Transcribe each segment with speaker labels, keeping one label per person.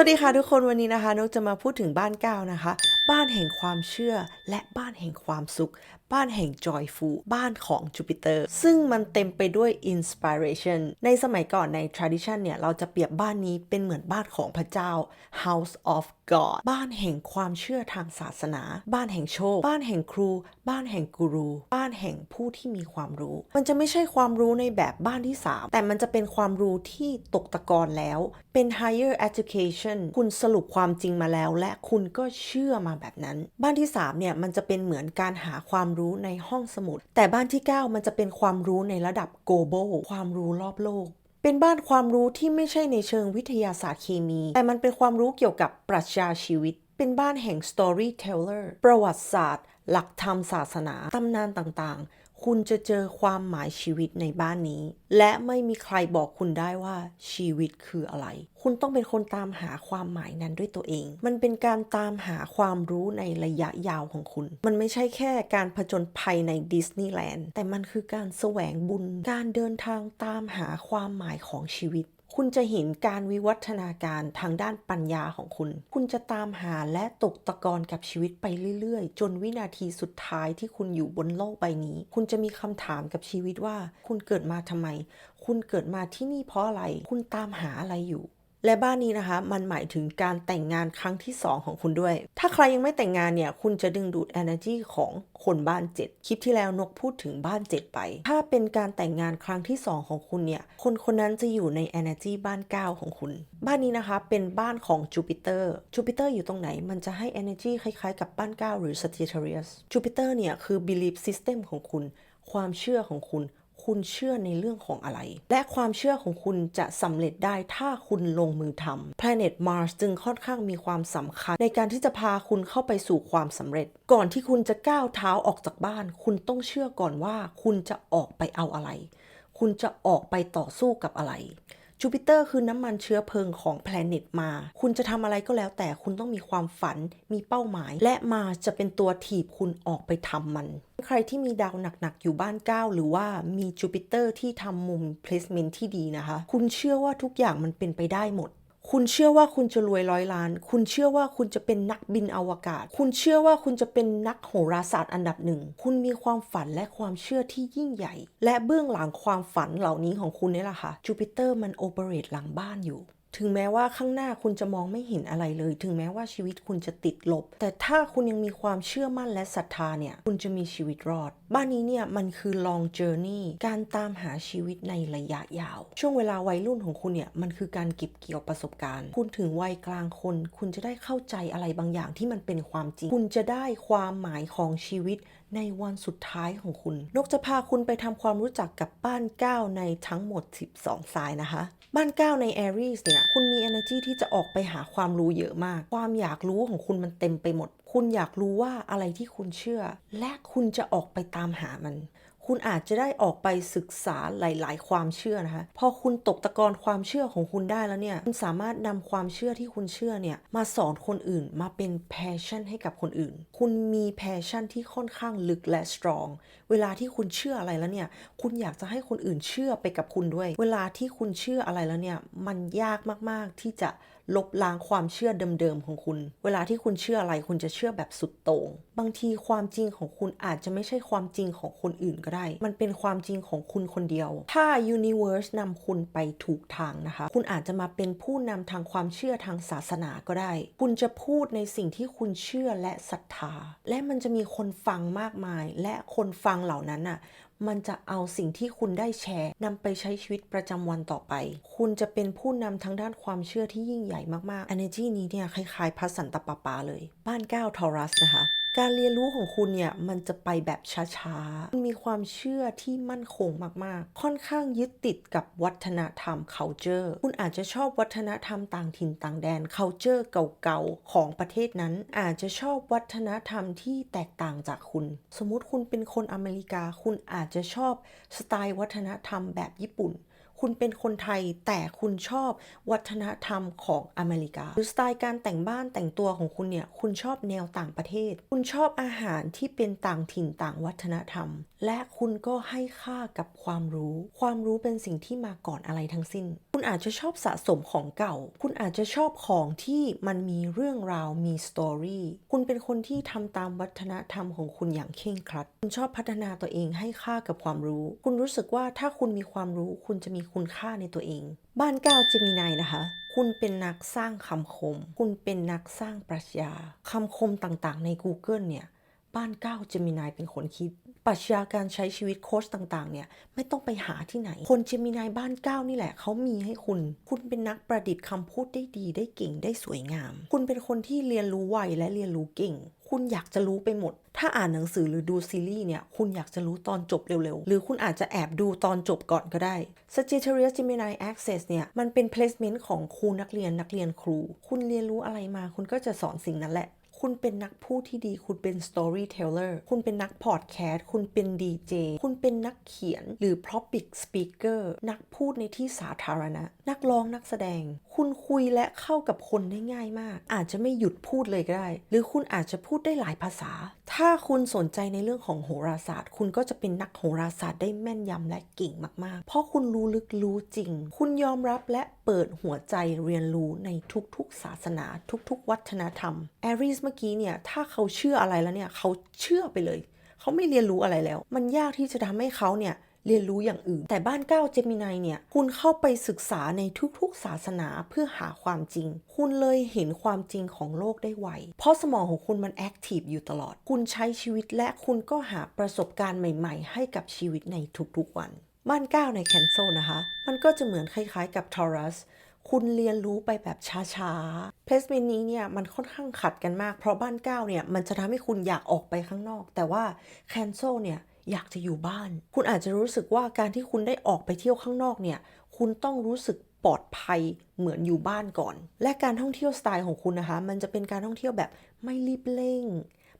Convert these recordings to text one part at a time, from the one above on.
Speaker 1: สวัสดีค่ะทุกคนวันนี้นะคะนกจะมาพูดถึงบ้านก้าวนะคะบ้านแห่งความเชื่อ และบ้านแห่งความสุข บ้านแห่ง joyful บ้านของจูปิเตอร์ ซึ่งมันเต็มไปด้วย inspiration ในสมัยก่อนใน tradition เนี่ย เราจะเปรียบบ้านนี้เป็นเหมือนบ้านของพระเจ้า house of God บ้านแห่งความเชื่อทางศาสนา บ้านแห่งโชค บ้านแห่งครู บ้านแห่งกูรู บ้านแห่งผู้ที่มีความรู้ มันจะไม่ใช่ความรู้ในแบบบ้านที่ 3 แต่มันจะเป็นความรู้ที่ตกตะกอนแล้ว เป็น higher education คุณสรุปความจริงมาแล้ว และคุณก็เชื่อมาแบบนั้น บ้านที่3เนี่ยมันจะเป็นเหมือนการหาความรู้ในห้องสมุด แต่บ้านที่ 9 มันจะเป็นความรู้ในระดับ global ความรู้รอบโลกเป็นบ้านความรู้ที่ไม่ใช่ในเชิงวิทยาศาสตร์เคมี แต่มันเป็นความรู้เกี่ยวกับปรัชญาชีวิต เป็นบ้านแห่ง storyteller ประวัติศาสตร์ หลักธรรมศาสนา ตำนานต่างๆ คุณจะเจอความหมายชีวิตในบ้านนี้ และไม่มีใครบอกคุณได้ว่าชีวิตคืออะไร คุณต้องเป็นคนตามหาความหมายนั้นด้วยตัวเอง มันเป็นการตามหาความรู้ในระยะยาวของคุณ มันไม่ใช่แค่การผจญภัยในดิสนีย์แลนด์แต่มันคือการแสวงบุญ การเดินทางตามหาความหมายของชีวิต คุณจะเห็นการวิวัฒนาการทางด้านปัญญาของคุณ คุณจะตามหาและตกตะกอนกับชีวิตไปเรื่อยๆ จนวินาทีสุดท้ายที่คุณอยู่บนโลกใบนี้ คุณจะมีคำถามกับชีวิตว่า คุณเกิดมาทำไม คุณเกิดมาที่นี่เพราะอะไร คุณตามหาอะไรอยู่ และบ้านนี้นะคะ มันหมายถึงการแต่งงานครั้งที่ 2 ของคุณด้วย ถ้าใครยังไม่แต่งงานเนี่ย คุณจะดึงดูด energy ของคนบ้าน 7 คลิปที่แล้วนกพูดถึงบ้าน 7 ไป ถ้าเป็นการแต่งงานครั้งที่ 2 ของคุณเนี่ย คนคนนั้นจะอยู่ใน energy บ้าน 9 ของคุณ บ้านนี้นะคะ เป็นบ้านของจูปิเตอร์จูปิเตอร์อยู่ตรงไหน มันจะให้ energy คล้ายๆ กับบ้าน 9 หรือ Sagittarius จูปิเตอร์เนี่ยคือ belief system ของคุณ ความเชื่อของคุณ คุณเชื่อในเรื่องของอะไร และความเชื่อของคุณจะสำเร็จได้ถ้าคุณลงมือทำ Planet Mars จึงค่อนข้างมีความสำคัญ ในการที่จะพาคุณเข้าไปสู่ความสำเร็จ ก่อนที่คุณจะก้าวเท้าออกจากบ้าน คุณต้องเชื่อก่อนว่า คุณจะออกไปเอาอะไร คุณจะออกไปต่อสู้กับอะไร จูปิเตอร์คือน้ำมันเชื้อเพลิงของแพลเน็ตมา คุณจะทำอะไรก็แล้วแต่คุณต้องมีความฝัน มีเป้าหมาย และมาจะเป็นตัวถีบคุณออกไปทำมัน ใครที่มีดาวหนัก ๆ อยู่บ้าน9หรือว่ามีจูปิเตอร์ที่ทำมุมเพลสเมนที่ดีนะคะ คุณเชื่อว่าทุกอย่างมันเป็นไปได้หมด คุณเชื่อว่าคุณจะรวยร้อยล้าน คุณเชื่อว่าคุณจะเป็นนักบินอวกาศ คุณเชื่อว่าคุณจะเป็นนักโหราศาสตร์อันดับหนึ่ง คุณมีความฝันและความเชื่อที่ยิ่งใหญ่ และเบื้องหลังความฝันเหล่านี้ของคุณนี่แหละค่ะจูปิเตอร์มันโอเปเรตหลังบ้านอยู่ ถึงแม้ว่าข้างหน้าคุณจะมองไม่เห็นอะไรเลย ถึงแม้ว่าชีวิตคุณจะติดลบ แต่ถ้าคุณยังมีความเชื่อมั่นและศรัทธาเนี่ย คุณจะมีชีวิตรอด บ้านนี้เนี่ย มันคือ long journey การตามหาชีวิตในระยะยาว ช่วงเวลาวัยรุ่นของคุณเนี่ย มันคือการเก็บเกี่ยวประสบการณ์ คุณถึงวัยกลางคน คุณจะได้เข้าใจอะไรบางอย่างที่มันเป็นความจริง คุณจะได้ความหมายของชีวิต ในวันสุดท้ายของคุณ นกจะพาคุณไปทำความรู้จักกับบ้าน 9 ในทั้งหมด 12 สายนะคะ บ้าน 9 ใน a อรีสเนี่ย คุณมี energy ที่จะออกไปหาความรู้เยอะมาก ความอยากรู้ของคุณมันเต็มไปหมด คุณอยากรู้ว่าอะไรที่คุณเชื่อ และคุณจะออกไปตามหามัน คุณอาจจะได้ออกไปศึกษาหลาย ๆ ความเชื่อนะคะ พอคุณตกตะกอนความเชื่อของคุณได้แล้วเนี่ย คุณสามารถนำความเชื่อที่คุณเชื่อเนี่ย มาสอนคนอื่น มาเป็นแพชชั่นให้กับคนอื่น คุณมีแพชชั่นที่ค่อนข้างลึกและสตรอง เวลาที่คุณเชื่ออะไรแล้วเนี่ย คุณอยากจะให้คนอื่นเชื่อไปกับคุณด้วย เวลาที่คุณเชื่ออะไรแล้วเนี่ย มันยากมาก ๆ ที่จะ ลบล้างความเชื่อเดิมๆของคุณ เวลาที่คุณเชื่ออะไรคุณจะเชื่อแบบสุดโต่ง บางทีความจริงของคุณอาจจะไม่ใช่ความจริงของคนอื่นก็ได้ มันเป็นความจริงของคุณคนเดียว ถ้า universe นำคุณไปถูกทางนะคะ คุณอาจจะมาเป็นผู้นำทางความเชื่อทางศาสนาก็ได้ คุณจะพูดในสิ่งที่คุณเชื่อและศรัทธา และมันจะมีคนฟังมากมาย และคนฟังเหล่านั้นน่ะ มันจะเอาสิ่งที่คุณได้แชร์นำไปใช้ชีวิตประจำวันต่อไป คุณจะเป็นผู้นำทางด้านความเชื่อที่ยิ่งใหญ่มากๆ energy นี้เนี่ยคล้ายๆพัสสันตปาปาเลย บ้านก้าวทอรัสนะคะ การเรียนรู้ของคุณเนี่ยมันจะไปแบบช้าๆคุณมีความเชื่อที่มั่นคงมากๆ ค่อนข้างยึดติดกับวัฒนธรรม culture คุณอาจจะชอบวัฒนธรรมต่างถิ่นต่างแดน culture เก่าๆ ของประเทศนั้น อาจจะชอบวัฒนธรรมที่แตกต่างจากคุณ สมมุติคุณเป็นคนอเมริกา คุณอาจจะชอบสไตล์วัฒนธรรมแบบญี่ปุ่น คุณเป็นคนไทยแต่คุณชอบวัฒนธรรมของอเมริกาหรือสไตล์การแต่งบ้านแต่งตัวของคุณเนี่ย คุณชอบแนวต่างประเทศ คุณชอบอาหารที่เป็นต่างถิ่นต่างวัฒนธรรม และคุณก็ให้ค่ากับความรู้ ความรู้เป็นสิ่งที่มาก่อนอะไรทั้งสิ้น คุณอาจจะชอบสะสมของเก่า คุณอาจจะชอบของที่มันมีเรื่องราวมีสตอรี่ คุณเป็นคนที่ทำตามวัฒนธรรมของคุณอย่างเคร่งครัด คุณชอบพัฒนาตัวเองให้ค่ากับความรู้ คุณรู้สึกว่าถ้าคุณมีความรู้คุณจะมีคุณค่าในตัวเอง บ้านเก้าเจมินายนะคะคุณเป็นนักสร้างคำคม คุณเป็นนักสร้างปรัชญา คำคมต่างๆ ใน Google เนี่ย บ้านเก้าเจมินายเป็นคนคิดปรัชญาการใช้ชีวิตโค้ชต่างๆ เนี่ย ไม่ต้องไปหาที่ไหน คนเจมินายบ้านเก้านี่แหละเขามีให้คุณ คุณเป็นนักประดิษฐ์คำพูดได้ดีได้เก่งได้สวยงาม คุณเป็นคนที่เรียนรู้ไวและเรียนรู้เก่ง คุณอยากจะรู้ไปหมด ถ้าอ่านหนังสือหรือดูซีรีส์เนี่ย คุณอยากจะรู้ตอนจบเร็วๆ หรือคุณอาจจะแอบดูตอนจบก่อนก็ได้ Sagittarius Gemini Access เนี่ย มันเป็น placement ของครูนักเรียนนักเรียนครู คุณเรียนรู้อะไรมา คุณก็จะสอนสิ่งนั้นแหละ คุณเป็นนักพูดที่ดี คุณเป็น storyteller คุณเป็นนักพอดแคสต์ คุณเป็นดีเจ คุณเป็นนักเขียนหรือ public speaker นักพูดในที่สาธารณะ นักร้องนักแสดง คุณคุยและเข้ากับคนได้ง่ายมาก อาจจะไม่หยุดพูดเลยก็ได้ หรือคุณอาจจะพูดได้หลายภาษา ถ้าคุณสนใจในเรื่องของโหราศาสตร์ คุณก็จะเป็นนักโหราศาสตร์ได้แม่นยำและเก่งมากๆ เพราะคุณรู้ลึกรู้จริง คุณยอมรับและเปิดหัวใจเรียนรู้ในทุกๆศาสนา ทุกๆ วัฒนธรรมแอริสเมื่อกี้เนี่ยถ้าเขาเชื่ออะไรแล้วเนี่ยเขาเชื่อไปเลย เขาไม่เรียนรู้อะไรแล้ว มันยากที่จะทำให้เขาเนี่ย เรียนรู้อย่างอื่น แต่บ้านเก้าเจมินายเนี่ย คุณเข้าไปศึกษาในทุกๆศาสนาเพื่อหาความจริง คุณเลยเห็นความจริงของโลกได้ไว เพราะสมองของคุณมันแอคทีฟอยู่ตลอด คุณใช้ชีวิตและคุณก็หาประสบการณ์ใหม่ๆ ให้กับชีวิตในทุกๆวัน บ้านเก้าในแคนเซนะคะ มันก็จะเหมือนคล้ายๆกับทอรัสคุณเรียนรู้ไปแบบช้าๆ placement นี้เนี่ยมันค่อนข้างขัดกันมาก เพราะบ้านเก้าเนี่ยมันจะทำให้คุณอยากออกไปข้างนอก แต่ว่า cancel เนี่ย อยากจะอยู่บ้าน คุณอาจจะรู้สึกว่าการที่คุณได้ออกไปเที่ยวข้างนอกเนี่ย คุณต้องรู้สึกปลอดภัยเหมือนอยู่บ้านก่อน และการท่องเที่ยวสไตล์ของคุณนะคะ มันจะเป็นการท่องเที่ยวแบบไม่รีบเร่ง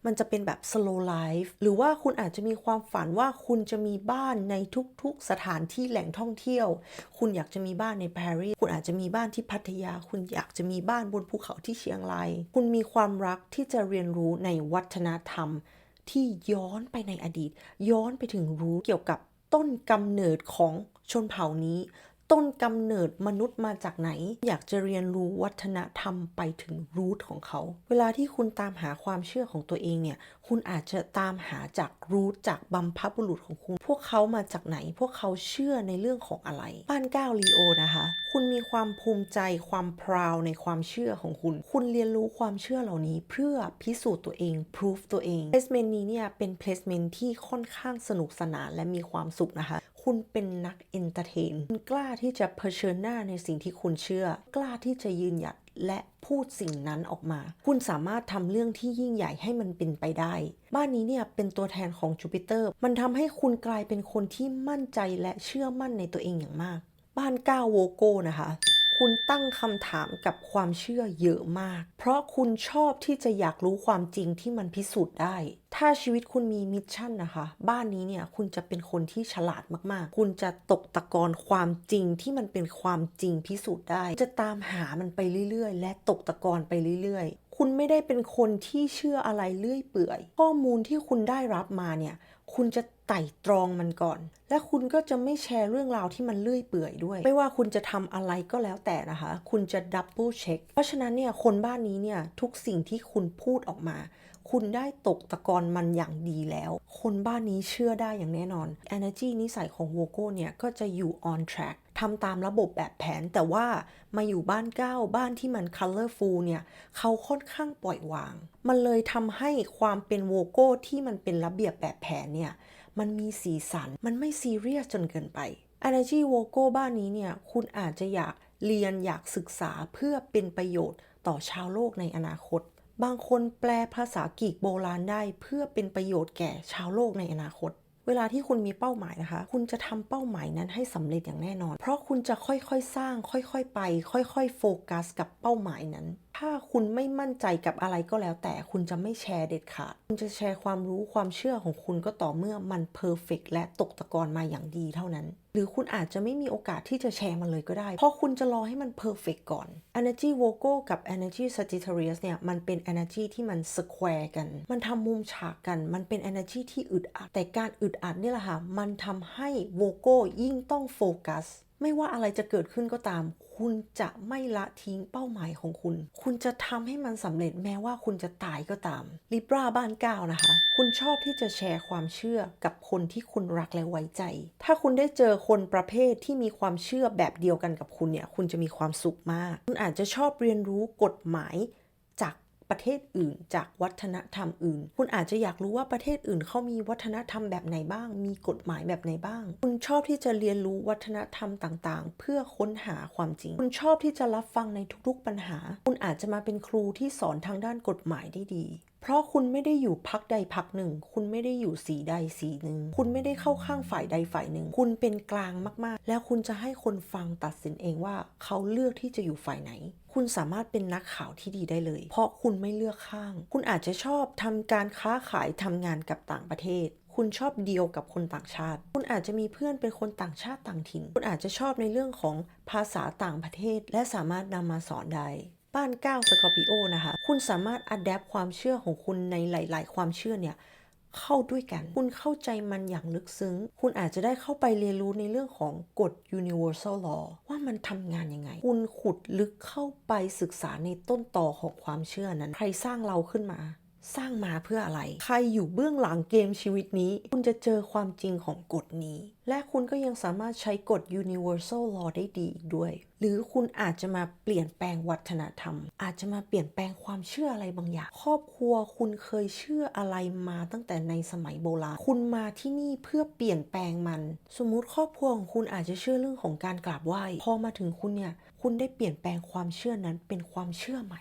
Speaker 1: มันจะเป็นแบบ slow life หรือว่าคุณอาจจะมีความฝันว่าคุณจะมีบ้านในทุกๆสถานที่แหล่งท่องเที่ยว คุณอยากจะมีบ้านในปารีส คุณอาจจะมีบ้านที่พัทยา คุณอยากจะมีบ้านบนภูเขาที่เชียงราย คุณมีความรักที่จะเรียนรู้ในวัฒนธรรม ที่ย้อนไปในอดีต ย้อนไปถึงรู้เกี่ยวกับต้นกำเนิดของชนเผ่านี้ ต้นกำเนิดมนุษย์มาจากไหน อยากจะเรียนรู้วัฒนธรรมไปถึงรูทของเขา เวลาที่คุณตามหาความเชื่อของตัวเองเนี่ย คุณอาจจะตามหาจากรูทจากบัมพบุรุษของคุณ พวกเขามาจากไหน พวกเขาเชื่อในเรื่องของอะไร บ้านก้าวลีโอนะคะ คุณมีความภูมิใจความพราวในความเชื่อของคุณ คุณเรียนรู้ความเชื่อเหล่านี้ เพื่อพิสูจน์ตัวเอง proof ตัวเอง placement นี้เนี่ยเป็น placement ที่ค่อนข้างสนุกสนานและมีความสุขนะคะ คุณเป็นนักเอนเตอร์เทนคุณกล้าที่จะเผชิญหน้าในสิ่งที่คุณเชื่อ กล้าที่จะยืนหยัดและพูดสิ่งนั้นออกมา คุณสามารถทำเรื่องที่ยิ่งใหญ่ให้มันเป็นไปได้ บ้านนี้เนี่ยเป็นตัวแทนของจูปิเตอร์ มันทำให้คุณกลายเป็นคนที่มั่นใจและเชื่อมั่นในตัวเองอย่างมาก บ้านก้าวโวโก้นะคะ คุณตั้งคำถามกับความเชื่อเยอะมาก เพราะคุณชอบที่จะอยากรู้ความจริงที่มันพิสูจน์ได้ ถ้าชีวิตคุณมีมิชชั่นนะคะ บ้านนี้เนี่ยคุณจะเป็นคนที่ฉลาดมากๆ คุณจะตกตะกอนความจริงที่มันเป็นความจริงพิสูจน์ได้ จะตามหามันไปเรื่อยๆ และตกตะกอนไปเรื่อยๆ คุณไม่ได้เป็นคนที่เชื่ออะไรเลื่อยเปื่อย ข้อมูลที่คุณได้รับมาเนี่ย คุณจะไต่ตรองมันก่อน และคุณก็จะไม่แชร์เรื่องราวที่มันเลื่อยเปื่อยด้วย ไม่ว่าคุณจะทำอะไรก็แล้วแต่นะคะ คุณจะดับเบิลเช็ค เพราะฉะนั้นเนี่ยคนบ้านนี้เนี่ยทุกสิ่งที่คุณพูดออกมา คุณได้ตกตะกอนมันอย่างดีแล้ว คนบ้านนี้เชื่อได้อย่างแน่นอน Energy นิสัยของโวโก้เนี่ยก็จะอยู่ on track ทำตามระบบแบบแผนแต่ว่ามาอยู่บ้านเก้าบ้านที่มัน colorful เนี่ยเขาค่อนข้างปล่อยวาง มันเลยทำให้ความเป็นโวโก้ที่มันเป็นระเบียบแบบแผนเนี่ยมันมีสีสันมันไม่ซีเรียสจนเกินไป Energy v o g o บ้านนี้เนี่ยคุณอาจจะอยากเรียนอยากศึกษาเพื่อเป็นประโยชน์ต่อชาวโลกในอนาคต บางคนแปลภาษากรีกโบราณได้เพื่อเป็นประโยชน์แก่ชาวโลกในอนาคต เวลาที่คุณมีเป้าหมายนะคะ คุณจะทำเป้าหมายนั้นให้สำเร็จอย่างแน่นอน เพราะคุณจะค่อยๆสร้าง ค่อยๆไป ค่อยๆโฟกัส กับเป้าหมายนั้นถ้าคุณไม่มั่นใจกับอะไรก็แล้ว แต่คุณจะไม่แชร์เด็ดขาด คุณจะแชร์ความรู้ความเชื่อของคุณก็ต่อเมื่อมันเพอร์เฟกและตกตะกอนมาอย่างดีเท่านั้น หรือคุณอาจจะไม่มีโอกาสที่จะแชร์มันเลยก็ได้ เพราะคุณจะรอให้มันเพอร์เฟกก่อน Energy v o g o กับ Energy Sagittarius เนี่ย มันเป็น Energy ที่มัน Square กัน มันทำมุมฉากกัน มันเป็น Energy ที่อึดอัด แต่การอึดอัดนี่แหละค่ะ มันทำให้ v o g o ยิ่งต้องโฟกัส ไม่ว่าอะไรจะเกิดขึ้นก็ตาม คุณจะไม่ละทิ้งเป้าหมายของคุณ คุณจะทำให้มันสำเร็จแม้ว่าคุณจะตายก็ตามลิบราบ้านก้าวนะคะ คุณชอบที่จะแชร์ความเชื่อกับคนที่คุณรักและไว้ใจ ถ้าคุณได้เจอคนประเภทที่มีความเชื่อแบบเดียวกันกับคุณเนี่ย คุณจะมีความสุขมาก คุณอาจจะชอบเรียนรู้กฎหมาย ประเทศอื่น จากวัฒนธรรมอื่น คุณอาจจะอยากรู้ว่าประเทศอื่นเขามีวัฒนธรรมแบบไหนบ้าง มีกฎหมายแบบไหนบ้าง คุณชอบที่จะเรียนรู้วัฒนธรรมต่างๆ เพื่อค้นหาความจริง คุณชอบที่จะรับฟังในทุกๆปัญหา คุณอาจจะมาเป็นครูที่สอนทางด้านกฎหมายได้ดีเพราะคุณไม่ได้อยู่พักใดพักหนึ่ง คุณไม่ได้อยู่สีใดสีหนึ่ง คุณไม่ได้เข้าข้างฝ่ายใดฝ่ายหนึ่ง คุณเป็นกลางมากๆ แล้วคุณจะให้คนฟังตัดสินเองว่าเขาเลือกที่จะอยู่ฝ่ายไหน คุณสามารถเป็นนักข่าวที่ดีได้เลย เพราะคุณไม่เลือกข้าง คุณอาจจะชอบทำการค้าขายทำงานกับต่างประเทศคุณชอบเดียวกับคนต่างชาติ คุณอาจจะมีเพื่อนเป็นคนต่างชาติต่างถิ่น คุณอาจจะชอบในเรื่องของภาษาต่างประเทศ และสามารถนำมาสอนได้ บ้าน9สกอร์ปิโอนะคะ คุณสามารถอัดแอปความเชื่อของคุณในหลาย ๆ ความเชื่อเนี่ย เข้าด้วยกัน คุณเข้าใจมันอย่างลึกซึ้ง คุณอาจจะได้เข้าไปเรียนรู้ในเรื่องของกฎ universal law ว่ามันทำงานยังไง คุณขุดลึกเข้าไปศึกษาในต้นต่อของความเชื่อนั้น ใครสร้างเราขึ้นมา สร้างมาเพื่ออะไร ใครอยู่เบื้องหลังเกมชีวิตนี้ คุณจะเจอความจริงของกฎนี้ และคุณก็ยังสามารถใช้กฎ universal law ได้ดีอีกด้วย หรือคุณอาจจะมาเปลี่ยนแปลงวัฒนธรรม อาจจะมาเปลี่ยนแปลงความเชื่ออะไรบางอย่าง ครอบครัวคุณเคยเชื่ออะไรมาตั้งแต่ในสมัยโบราณ คุณมาที่นี่เพื่อเปลี่ยนแปลงมัน สมมุติครอบครัวของคุณอาจจะเชื่อเรื่องของการกราบไหว้ พอมาถึงคุณเนี่ย คุณได้เปลี่ยนแปลงความเชื่อนั้นเป็นความเชื่อใหม่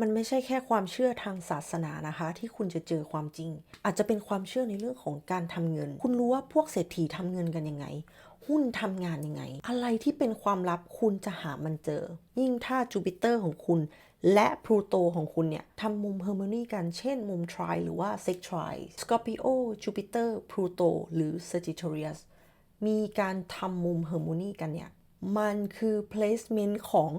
Speaker 1: มันไม่ใช่แค่ความเชื่อทางศาสนานะคะ ที่คุณจะเจอความจริง อาจจะเป็นความเชื่อในเรื่องของการทำเงิน คุณรู้ว่าพวกเศรษฐีทำเงินกันยังไง หุ้นทำงานยังไง อะไรที่เป็นความลับคุณจะหามันเจอ ยิ่งถ้าจูปิเตอร์ของคุณและพลูโตของคุณเนี่ยทำมุมเฮอร์โมนีกัน เช่นมุมทริหรือว่าเซ็กทริสกอร์ปิโอจูปิเตอร์พลูโตหรือ Sagittarius มีการทำมุมเฮอร์โมนีกันเนี่ย มันคือ placement ของ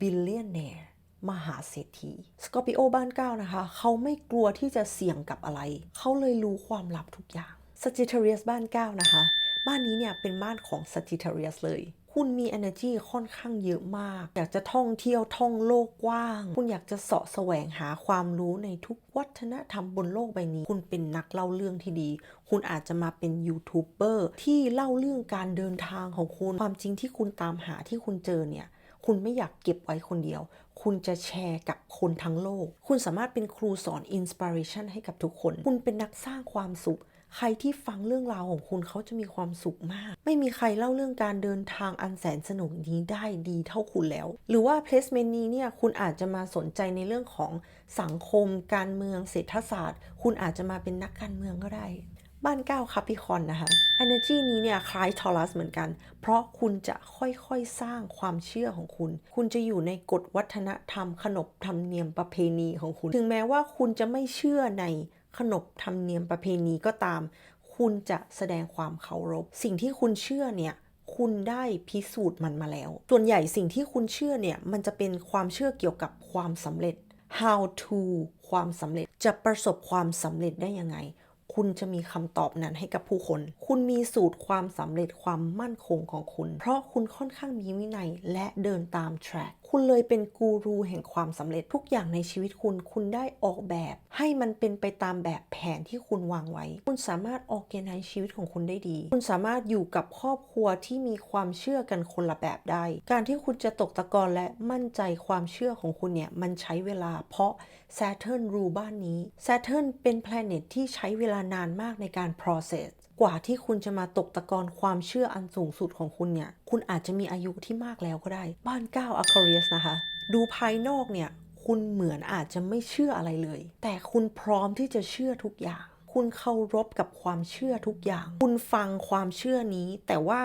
Speaker 1: billionaire มหาเศรษฐีสกอร์ปิโอบ้านเก้านะคะ เขาไม่กลัวที่จะเสี่ยงกับอะไร เขาเลยรู้ความลับทุกอย่าง Sagittarius บ้านเก้านะคะ บ้านนี้เนี่ยเป็นบ้านของ Sagittarius เลย คุณมี energy ค่อนข้างเยอะมาก อยากจะท่องเที่ยวท่องโลกกว้าง คุณอยากจะเสาะแสวงหาความรู้ในทุกวัฒนธรรมบนโลกใบนี้ คุณเป็นนักเล่าเรื่องที่ดี คุณอาจจะมาเป็นยูทูบเบอร์ที่เล่าเรื่องการเดินทางของคุณ ความจริงที่คุณตามหาที่คุณเจอเนี่ย คุณไม่อยากเก็บไว้คนเดียว คุณจะแชร์กับคนทั้งโลก คุณสามารถเป็นครูสอนอินสปิเรชันให้กับทุกคน คุณเป็นนักสร้างความสุข ใครที่ฟังเรื่องราวของคุณเขาจะมีความสุขมาก ไม่มีใครเล่าเรื่องการเดินทางอันแสนสนุกนี้ได้ดีเท่าคุณแล้ว หรือว่า placement นี้เนี่ยคุณอาจจะมาสนใจในเรื่องของสังคม การเมืองเศรษฐศาสตร์ คุณอาจจะมาเป็นนักการเมืองก็ได้ บ้านเก้าคาปิคอนนะคะ energy นี้เนี่ยคล้ายทอรัสเหมือนกัน เพราะคุณจะค่อยๆสร้างความเชื่อของคุณ คุณจะอยู่ในกฎวัฒนธรรม ขนบธรรมเนียมประเพณีของคุณ ถึงแม้ว่าคุณจะไม่เชื่อในขนบธรรมเนียมประเพณีก็ตาม คุณจะแสดงความเคารพ สิ่งที่คุณเชื่อเนี่ยคุณได้พิสูจน์มันมาแล้ว ส่วนใหญ่สิ่งที่คุณเชื่อเนี่ยมันจะเป็นความเชื่อเกี่ยวกับความสำเร็จ how to ความสำเร็จจะประสบความสำเร็จได้ยังไง คุณจะมีคำตอบนั้นให้กับผู้คน คุณมีสูตรความสำเร็จความมั่นคงของคุณ เพราะคุณค่อนข้างมีวินัยและเดินตามแทร็กคุณเลยเป็นกูรูแห่งความสำเร็จทุกอย่างในชีวิตคุณ คุณได้ออกแบบ ให้มันเป็นไปตามแบบแผนที่คุณวางไว้ คุณสามารถออกแกนในชีวิตของคุณได้ดี คุณสามารถอยู่กับครอบครัวที่มีความเชื่อกันคนละแบบได้ การที่คุณจะตกตะกอนและมั่นใจความเชื่อของคุณเนี่ย มันใช้เวลา เพราะ Saturn รูบ้านนี้ Saturn เป็น planet ที่ใช้เวลานานมากในการ process กว่าที่คุณจะมาตกตะกอนความเชื่ออันสูงสุดของคุณเนี่ย คุณอาจจะมีอายุที่มากแล้วก็ได้ บ้าน9 Aquarius นะคะ ดูภายนอกเนี่ย คุณเหมือนอาจจะไม่เชื่ออะไรเลย แต่คุณพร้อมที่จะเชื่อทุกอย่าง คุณเคารพกับความเชื่อทุกอย่าง คุณฟังความเชื่อนี้ แต่ว่า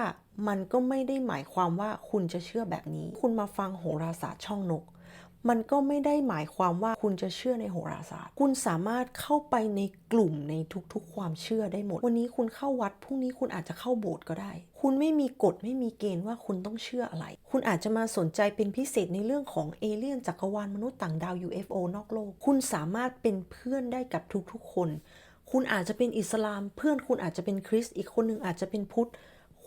Speaker 1: มันก็ไม่ได้หมายความว่าคุณจะเชื่อแบบนี้ คุณมาฟังโหราศาสตร์ช่องนก มันก็ไม่ได้หมายความว่าคุณจะเชื่อในโหราศาสตร์ คุณสามารถเข้าไปในกลุ่มในทุกๆ ความเชื่อได้หมด วันนี้คุณเข้าวัดพรุ่งนี้คุณอาจจะเข้าโบสถ์ก็ได้ คุณไม่มีกฎไม่มีเกณฑ์ว่าคุณต้องเชื่ออะไร คุณอาจจะมาสนใจเป็นพิเศษในเรื่องของเอเลี่ยนจักรวาลมนุษย์ต่างดาว UFO นอกโลก คุณสามารถเป็นเพื่อนได้กับทุกๆ คน คุณอาจจะเป็นอิสลาม เพื่อนคุณอาจจะเป็นคริสต์อีกคนหนึ่งอาจจะเป็นพุทธ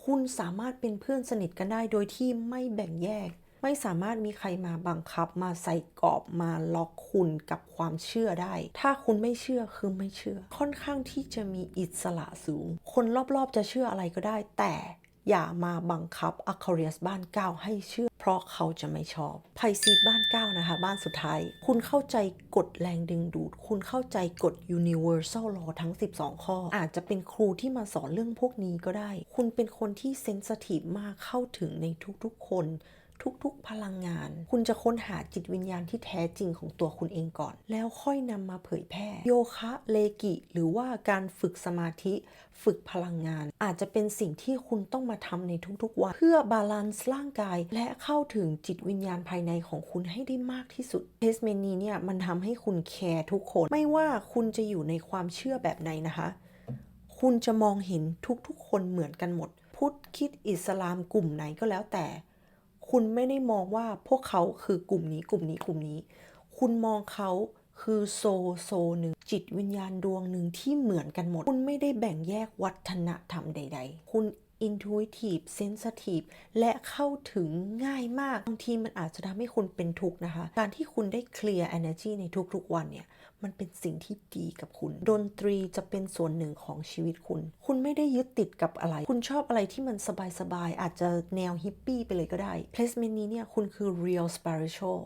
Speaker 1: คคุณสามารถเป็นเพื่อนสนิทกันได้โดยที่ไม่แบ่งแยก ไม่สามารถมีใครมาบังคับมาใส่กรอบมาล็อกคุณกับความเชื่อได้ ถ้าคุณไม่เชื่อคือไม่เชื่อ ค่อนข้างที่จะมีอิสระสูง คนรอบๆจะเชื่ออะไรก็ได้ แต่อย่ามาบังคับอค a เรียสบ้านเก้าให้เชื่อ เพราะเขาจะไม่ชอบไพซีบ้านเก้านะคะ บ้านสุดท้าย คุณเข้าใจกฎแรงดึงดูด คุณเข้าใจกฎ universal law ทั้ง 12 ข้อ อาจจะเป็นครูที่มาสอนเรื่องพวกนี้ก็ได้ คุณเป็นคนที่เซนสทีฟมากเข้าถึงในทุกๆคน ทุกๆพลังงาน คุณจะค้นหาจิตวิญญาณที่แท้จริงของตัวคุณเองก่อน แล้วค่อยนำมาเผยแพร่ โยคะเลกิ หรือว่าการฝึกสมาธิ ฝึกพลังงาน อาจจะเป็นสิ่งที่คุณต้องมาทำในทุกๆวัน เพื่อบาลานซ์ร่างกาย และเข้าถึงจิตวิญญาณภายในของคุณให้ได้มากที่สุดเทสเมนีเนี่ยมันทำให้คุณแคร์ทุกคน ไม่ว่าคุณจะอยู่ในความเชื่อแบบไหนนะคะคุณจะมองเห็นทุกๆ คนเหมือนกันหมด พุทธคิดอิสลามกลุ่มไหนก็แล้วแต่ คุณไม่ได้มองว่าพวกเขาคือกลุ่มนี้กลุ่มนี้กลุ่มนี้ คุณมองเขาคือโซโซหนึ่งจิตวิญญาณดวงหนึ่งที่เหมือนกันหมด คุณไม่ได้แบ่งแยกวัฒนธรรมใด ๆ คุณ intuitive sensitive และเข้าถึงง่ายมาก บางทีมันอาจจะทำให้คุณเป็นทุกข์นะคะ การที่คุณได้ clear energy ในทุกๆวันเนี่ย มันเป็นสิ่งที่ดีกับคุณ ดนตรีจะเป็นส่วนหนึ่งของชีวิตคุณ คุณไม่ได้ยึดติดกับอะไร คุณชอบอะไรที่มันสบายๆ อาจจะแนวฮิปปี้ไปเลยก็ได้ placement นี้เนี่ยคุณคือ real spiritual